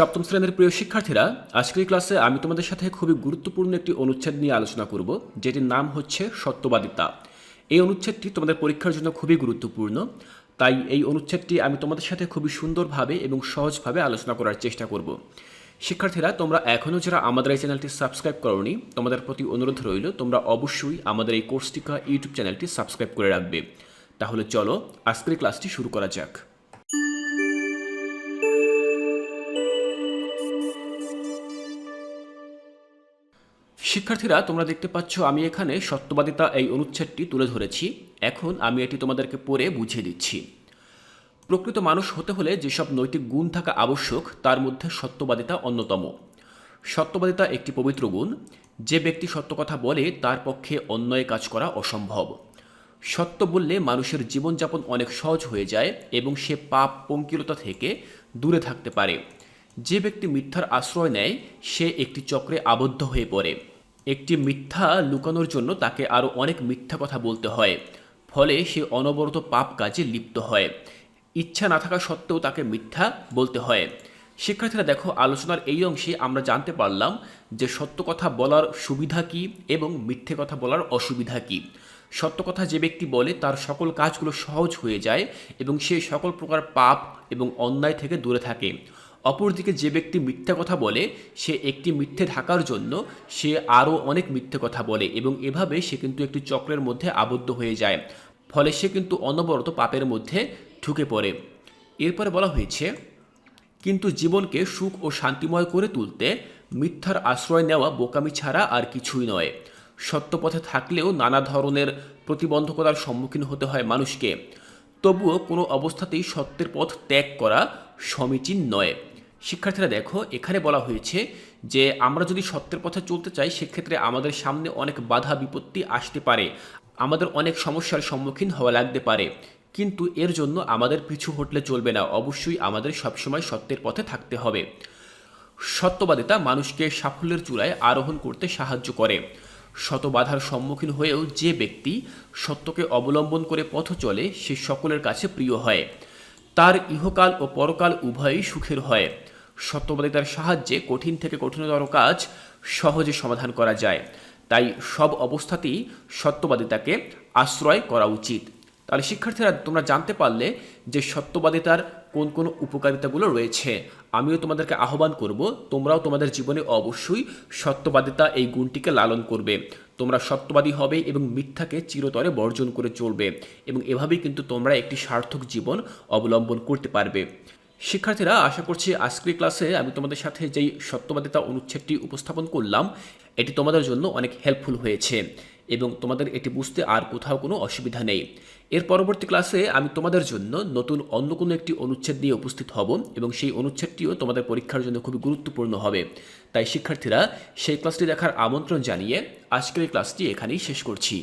সপ্তম শ্রেণির প্রিয় শিক্ষার্থীরা, আজকের ক্লাসে আমি তোমাদের সাথে খুবই গুরুত্বপূর্ণ একটি অনুচ্ছেদ নিয়ে আলোচনা করব, যেটির নাম হচ্ছে সত্যবাদিতা। এই অনুচ্ছেদটি তোমাদের পরীক্ষার জন্য খুবই গুরুত্বপূর্ণ, তাই এই অনুচ্ছেদটি আমি তোমাদের সাথে খুবই সুন্দরভাবে এবং সহজভাবে আলোচনা করার চেষ্টা করব। শিক্ষার্থীরা, তোমরা এখনও যারা আমাদের এই চ্যানেলটি সাবস্ক্রাইব করনি, তোমাদের প্রতি অনুরোধ রইল, তোমরা অবশ্যই আমাদের এই কোর্সটিকা ইউটিউব চ্যানেলটি সাবস্ক্রাইব করে রাখবে। তাহলে চলো, আজকের ক্লাসটি শুরু করা যাক। শিক্ষার্থীরা, তোমরা দেখতে পাচ্ছ আমি এখানে সত্যবাদিতা এই অনুচ্ছেদটি তুলে ধরেছি। এখন আমি এটি তোমাদেরকে পড়ে বুঝিয়ে দিচ্ছি। প্রকৃত মানুষ হতে হলে যেসব নৈতিক গুণ থাকা আবশ্যক, তার মধ্যে সত্যবাদিতা অন্যতম। সত্যবাদিতা একটি পবিত্র গুণ। যে ব্যক্তি সত্য কথা বলে, তার পক্ষে অন্যায় কাজ করা অসম্ভব। সত্য বললে মানুষের জীবনযাপন অনেক সহজ হয়ে যায় এবং সে পাপ পঙ্কিলতা থেকে দূরে থাকতে পারে। যে ব্যক্তি মিথ্যার আশ্রয় নেয়, সে একটি চক্রে আবদ্ধ হয়ে পড়ে। একটি মিথ্যা লুকানোর জন্য তাকে আরও অনেক মিথ্যা কথা বলতে হয়। ফলে সে অনবরত পাপ কাজে লিপ্ত হয়। ইচ্ছা না থাকা সত্ত্বেও তাকে মিথ্যা বলতে হয়। শিক্ষার্থীরা, দেখো, আলোচনার এই অংশে আমরা জানতে পারলাম যে সত্য কথা বলার সুবিধা কী এবং মিথ্যে কথা বলার অসুবিধা কী। সত্য কথা যে ব্যক্তি বলে, তার সকল কাজগুলো সহজ হয়ে যায় এবং সে সকল প্রকার পাপ এবং অন্যায় থেকে দূরে থাকে। অপরদিকে যে ব্যক্তি মিথ্যা কথা বলে, সে একটি মিথ্যে ঢাকার জন্য সে আরও অনেক মিথ্যে কথা বলে এবং এভাবে সে কিন্তু একটি চক্রের মধ্যে আবদ্ধ হয়ে যায়। ফলে সে কিন্তু অনবরত পাপের মধ্যে ঢুকে পড়ে। এরপরে বলা হয়েছে, কিন্তু জীবনকে সুখ ও শান্তিময় করে তুলতে মিথ্যার আশ্রয় নেওয়া বোকামি ছাড়া আর কিছুই নয়। সত্য পথে থাকলেও নানা ধরনের প্রতিবন্ধকতার সম্মুখীন হতে হয় মানুষকে। তবুও কোনো অবস্থাতেই সত্যের পথ ত্যাগ করা সমীচীন নয়। শিক্ষার্থীরা দেখো, এখানে বলা হয়েছে যে, আমরা যদি সত্যের পথে চলতে চাই, সেক্ষেত্রে আমাদের সামনে অনেক বাধা বিপত্তি আসতে পারে। আমাদের অনেক সমস্যার সম্মুখীন হওয়া লাগতে পারে। কিন্তু এর জন্য আমাদের পিছু হটলে চলবে না। অবশ্যই আমাদের সবসময় সত্যের পথে থাকতে হবে। সত্যবাদিতা মানুষকে সাফল্যের চূড়ায় আরোহণ করতে সাহায্য করে। শত বাধার সম্মুখীন হয়েও যে ব্যক্তি সত্যকে অবলম্বন করে পথ চলে, সে সকলের কাছে প্রিয় হয়। তার ইহকাল ও পরকাল উভয়ই সুখের হয়। সত্যবাদিতার সাহায্যে কঠিন থেকে কঠিনতর কাজ সহজে সমাধান করা যায়। তাই সব অবস্থাতেই সত্যবাদিতাকে আশ্রয় করা উচিত। তাহলে শিক্ষার্থীরা, তোমরা জানতে পারলে যে সত্যবাদিতার কোন কোন উপকারিতাগুলো রয়েছে। আমিও তোমাদেরকে আহ্বান করব, তোমরাও তোমাদের জীবনে অবশ্যই সত্যবাদিতা এই গুণটিকে লালন করবে। তোমরা সত্যবাদী হবে এবং মিথ্যাকে চিরতরে বর্জন করে চলবে এবং এভাবেই কিন্তু তোমরা একটি সার্থক জীবন অবলম্বন করতে পারবে। শিক্ষার্থীরা, আশা করছি আজকের ক্লাসে আমি তোমাদের সাথে যেই সত্যবাদিতা অনুচ্ছেদটি উপস্থাপন করলাম, এটি তোমাদের জন্য অনেক হেল্পফুল হয়েছে। এবং তোমাদের এটি বুঝতে আর কোথাও কোনো অসুবিধা নেই। এর পরবর্তী ক্লাসে আমি তোমাদের জন্য নতুন অন্য কোনো একটি অনুচ্ছেদ নিয়ে উপস্থিত হব এবং সেই অনুচ্ছেদটিও তোমাদের পরীক্ষার জন্য খুবই গুরুত্বপূর্ণ হবে। তাই শিক্ষার্থীরা সেই ক্লাসটি দেখার আমন্ত্রণ জানিয়ে আজকের ক্লাসটি এখানেই শেষ করছি।